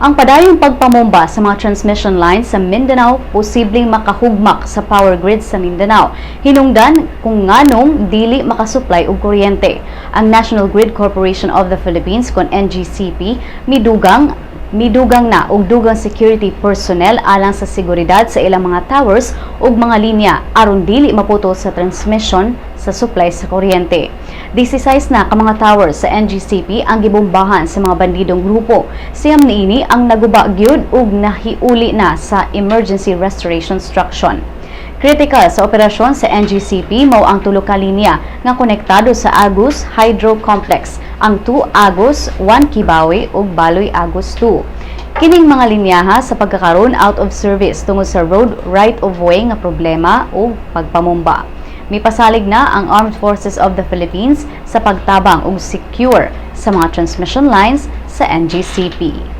Ang padayong pagpamomba sa mga transmission lines sa Mindanao posibleng makahugmak sa power grid sa Mindanao. Hinungdan kung nganong dili makasupply og kuryente. Ang National Grid Corporation of the Philippines kon NGCP midugang midugang na og dugang security personnel alang sa seguridad sa ilang mga towers ug mga linya aron dili maputol sa transmission sa supply sa kuryente. 16 na ka mga towers sa NGCP ang gibombahan sa mga bandidong grupo. Siyam niini ang naguba gyud ug nahiuli na sa emergency restoration instruction. Critical sa operasyon sa NGCP mao ang tulo ka linya nga konektado sa Agus Hydro Complex, ang 2 Agus, 1 Kibawe ug Baloy Agus 2. Kining mga linyaha sa pagkakaroon out of service tungod sa road right of way nga problema o pagpamumba. Mipasalig na ang Armed Forces of the Philippines sa pagtabang ug secure sa mga transmission lines sa NGCP.